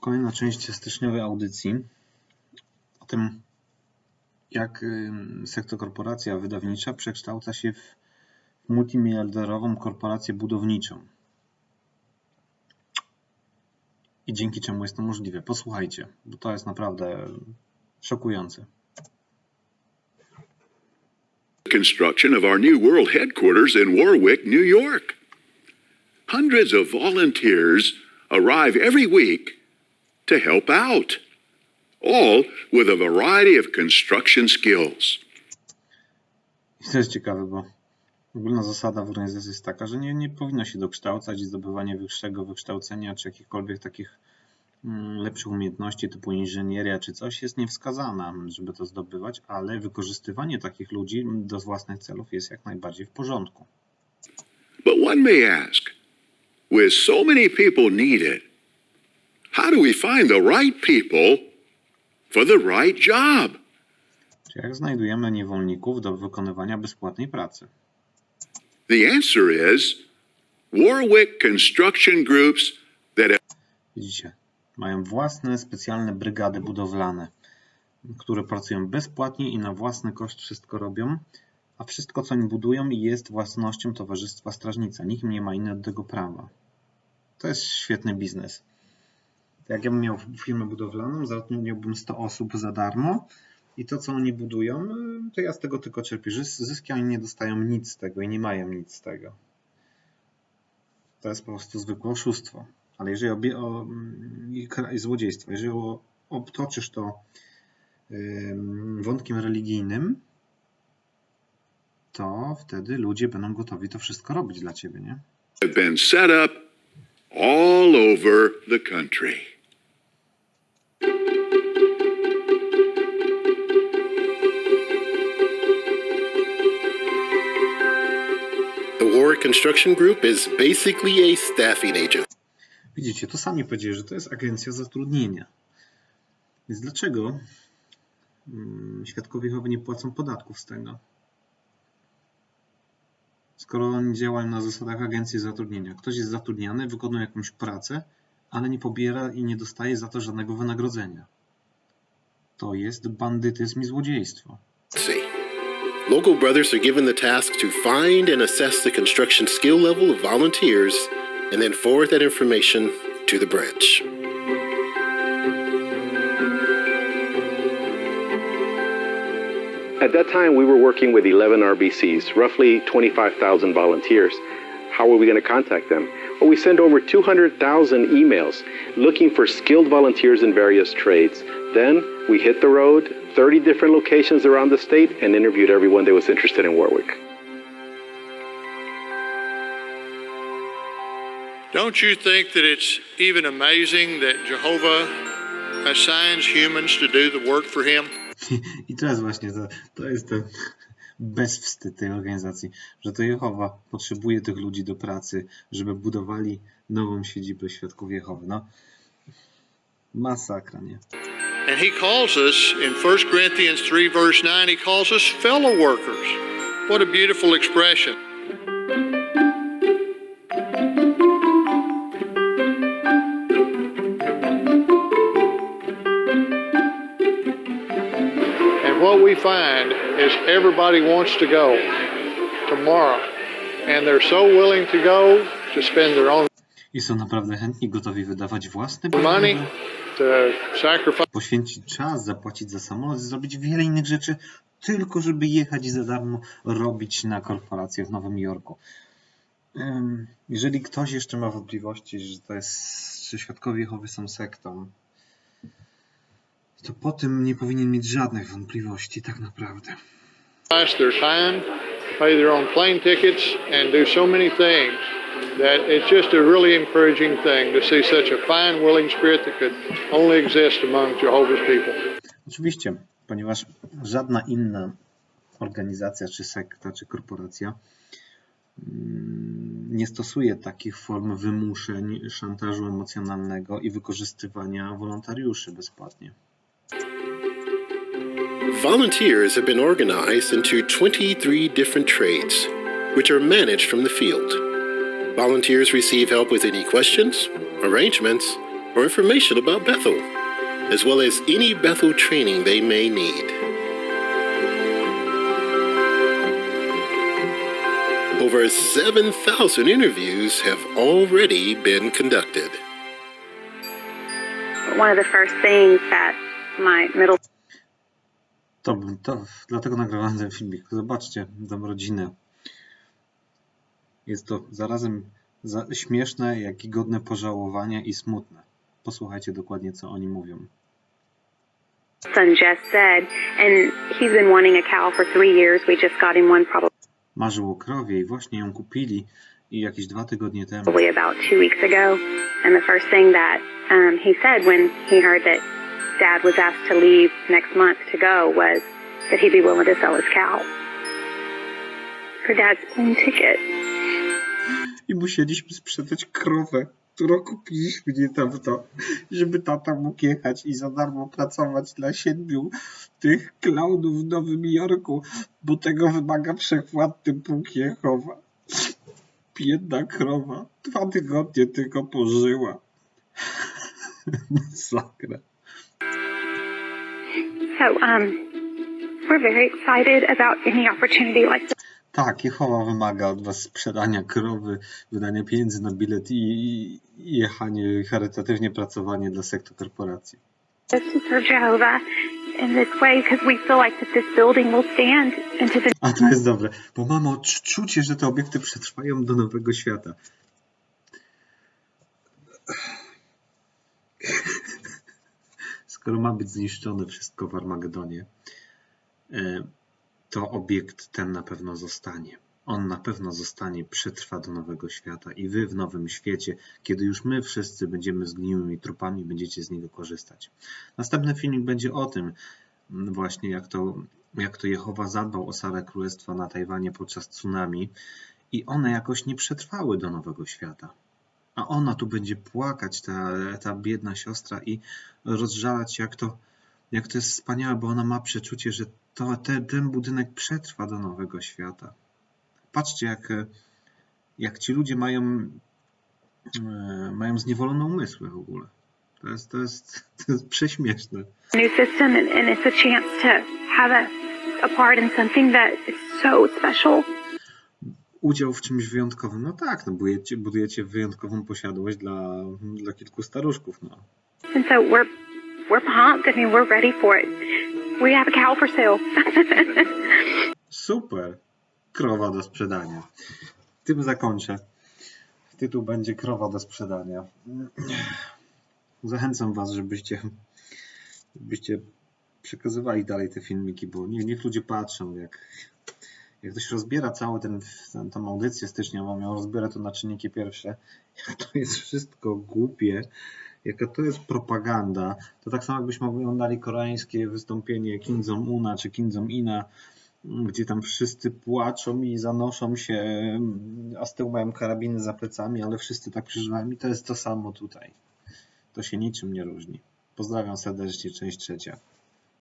Kolejna część styczniowej audycji o tym, jak sektor korporacja wydawnicza przekształca się w multimiliarderową korporację budowniczą. I dzięki czemu jest to możliwe. Posłuchajcie, bo to jest naprawdę szokujące. construction of our new world headquarters in Warwick, New York. Hundreds of volunteers arrive every week to help out, all with a variety of construction skills. I to jest ciekawe, bo ogólna zasada w organizacji jest taka, że nie, nie powinno się dokształcać i zdobywanie wyższego wykształcenia czy jakichkolwiek takich mm, lepszych umiejętności typu inżynieria czy coś jest niewskazana, żeby to zdobywać, ale wykorzystywanie takich ludzi do własnych celów jest jak najbardziej w porządku. But one may ask, with so many people needed, how do we find the right people for the right job? Czy jak znajdujemy niewolników do wykonywania bezpłatnej pracy? The answer is Warwick construction groups that have Widzicie, mają własne specjalne brygady budowlane, które pracują bezpłatnie i na własny koszt wszystko robią, a wszystko co oni budują jest własnością Towarzystwa Strażnica. Nikt nie ma innego prawa. To jest świetny biznes. Jak ja bym miał firmę budowlaną, zatrudniłbym 100 osób za darmo i to co oni budują, to ja z tego tylko czerpię zys- zyski, oni nie dostają nic z tego i nie mają nic z tego. To jest po prostu zwykłe oszustwo. Ale jeżeli obie, o, mm, i, i złodziejstwo, jeżeli obtoczysz to wątkiem religijnym, to wtedy ludzie będą gotowi to wszystko robić dla ciebie, nie? have been set up all over the country. The Warwick Construction Group is basically a staffing agent. Widzicie, to sami powiedzieli, że to jest agencja zatrudnienia. Więc dlaczego mm, świadkowie Jehowy nie płacą podatków z tego? Skoro oni działają na zasadach agencji zatrudnienia. Ktoś jest zatrudniany, wykonuje jakąś pracę, ale nie pobiera i nie dostaje za to żadnego wynagrodzenia. To jest bandytyzm i złodziejstwo. Local brothers are given the task to find and assess the construction skill level of volunteers and then forward that information to the branch. At that time, we were working with 11 RBCs, roughly 25,000 volunteers. How are we going to contact them? Well, we send over 200,000 emails looking for skilled volunteers in various trades. Then we hit the road, 30 different locations around the state, and interviewed everyone that was interested in Warwick. Don't you think that it's even amazing that Jehovah assigns humans to do the work for him? I jest właśnie to, to jest ten bezwstyd tej organizacji, że to Jehowa potrzebuje tych ludzi do pracy, żeby budowali nową siedzibę Świadków Jehowy. No, masakra, nie? And he calls us in 1 Corinthians 3, verse 9, he calls us fellow workers. What a beautiful expression. What we find is everybody wants to go tomorrow. And they're so willing to go to spend their own I są naprawdę chętni, gotowi wydawać własne pieniądze, poświęcić czas, zapłacić za samolot, zrobić wiele innych rzeczy, tylko żeby jechać i za darmo robić na korporację w Nowym Jorku. Jeżeli ktoś jeszcze ma wątpliwości, że to jest, że Świadkowie Jehowy są sektą, to po tym nie powinien mieć żadnych wątpliwości tak naprawdę. their time, pay their own plane tickets, and do so many things that it's just a really encouraging thing to see such a fine, willing spirit that could only exist among Jehovah's people. Oczywiście, ponieważ żadna inna organizacja, czy sekta, czy korporacja mm, nie stosuje takich form wymuszeń, szantażu emocjonalnego i wykorzystywania wolontariuszy bezpłatnie. Volunteers have been organized into 23 different trades, which are managed from the field. Volunteers receive help with any questions, arrangements, or information about Bethel, as well as any Bethel training they may need. Over 7,000 interviews have already been conducted. One of the first things that my middle To, to, dlatego nagrywałem ten filmik. Zobaczcie tę rodzinę. Jest to zarazem za, śmieszne, jak i godne pożałowania i smutne. Posłuchajcie dokładnie, co oni mówią. son just said, and he's been wanting a cow for three years. We just got him one probably Marzył o krowie i właśnie ją kupili i jakieś dwa tygodnie temu. about two weeks ago. And the first thing that um, he said when he heard that Dad was asked to leave next month to go was that he'd be willing to sell his cow Dad's plane ticket. I musieliśmy sprzedać krowę, którą kupiliśmy niedawno, żeby tata mógł jechać i za darmo pracować dla siedmiu tych klaunów w Nowym Jorku, bo tego wymaga wszechwładny Bóg Jehowa. Biedna krowa, dwa tygodnie tylko pożyła. Masakra. So um, we're very excited about any opportunity like this. Tak, Jehowa wymaga od was sprzedania krowy, wydania pieniędzy na bilet i, i jechanie charytatywnie pracowanie dla sektu korporacji. A to jest dobre, bo mamy odczucie, że te obiekty przetrwają do nowego świata. Skoro ma być zniszczone wszystko w Armagedonie, e, to obiekt ten na pewno zostanie. On na pewno zostanie, przetrwa do nowego świata i wy w nowym świecie, kiedy już my wszyscy będziemy zgniłymi trupami, będziecie z niego korzystać. Następny filmik będzie o tym właśnie, jak to, jak to Jehowa zadbał o salę królestwa na Tajwanie podczas tsunami i one jakoś nie przetrwały do nowego świata. A ona tu będzie płakać, ta, ta biedna siostra i rozżalać jak to, jak to jest wspaniałe, bo ona ma przeczucie, że to, te, ten budynek przetrwa do nowego świata. Patrzcie, jak, jak ci ludzie mają, e, mają zniewolone umysły w ogóle. To jest, to jest, to jest prześmieszne. system a part in something that is so special. Udział w czymś wyjątkowym. No tak, no budujecie, budujecie wyjątkową posiadłość dla, dla kilku staruszków. No. And so we're we're pumped. I mean, we're ready for it. We have a cow for sale. Super. Krowa do sprzedania. Tym zakończę. Tytuł będzie Krowa do sprzedania. Zachęcam Was, żebyście, żebyście przekazywali dalej te filmiki, bo nie, niech ludzie patrzą, jak, jak ktoś rozbiera cały ten, ten tą audycję styczniową, ją rozbiera to na czynniki pierwsze, jak to jest wszystko głupie, jaka to jest propaganda, to tak samo jakbyśmy oglądali koreańskie wystąpienie Kim Jong-una czy Kim Jong-ina, gdzie tam wszyscy płaczą i zanoszą się, a z tyłu mają karabiny za plecami, ale wszyscy tak przeżywają i to jest to samo tutaj. To się niczym nie różni. Pozdrawiam serdecznie, część trzecia.